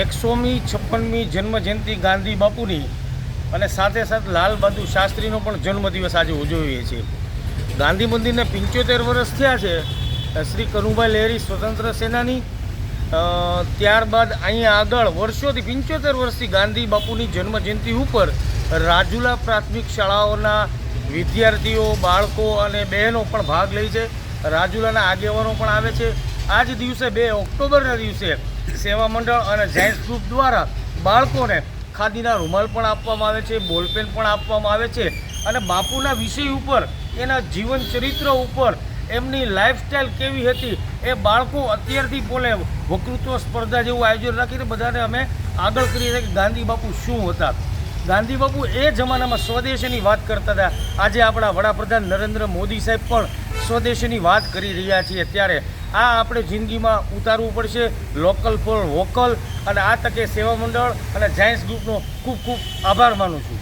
એકસોમી, છપ્પનમી જન્મજયંતિ ગાંધી બાપુની અને સાથે સાથે લાલ બહાદુર શાસ્ત્રીનો પણ જન્મદિવસ આજે ઉજવીએ છીએ. ગાંધી મંદિરને પંચોતેર વર્ષ થયા છે. શ્રી કરુભાઈ લહેરી સ્વતંત્ર સેનાની. ત્યારબાદ અહીંયા આગળ વર્ષોથી પંચોતેર વર્ષથી ગાંધી બાપુની જન્મજયંતિ ઉપર રાજુલા પ્રાથમિક શાળાઓના વિદ્યાર્થીઓ, બાળકો અને બહેનો પણ ભાગ લે છે. રાજુલાના આગેવાનો પણ આવે છે. આ જ દિવસે બે ઓક્ટોબરના દિવસે સેવા મંડળ અને જાયન્સ ગ્રુપ દ્વારા બાળકોને ખાદીના રૂમાલ પણ આપવામાં આવે છે, બોલપેન પણ આપવામાં આવે છે અને બાપુના વિષય ઉપર, એના જીવન ચરિત્ર ઉપર, એમની લાઈફસ્ટાઈલ કેવી હતી એ બાળકો અત્યારથી બોલે વકૃત્વ સ્પર્ધા જેવું આયોજન રાખીને બધાને અમે આગળ કરીએ છીએ કે ગાંધી બાપુ શું હતા. ગાંધી બાપુ એ જમાનામાં સ્વદેશીની વાત કરતા હતા. આજે આપણા વડાપ્રધાન નરેન્દ્ર મોદી સાહેબ પણ સ્વદેશીની વાત કરી રહ્યા છીએ, ત્યારે આ આપણે જિંદગીમાં ઉતારવું પડશે લોકલ ફોર વોકલ અને આ તકે સેવા મંડળ અને જાયન્ટ્સ ગ્રુપનો ખૂબ ખૂબ આભાર માનું છું.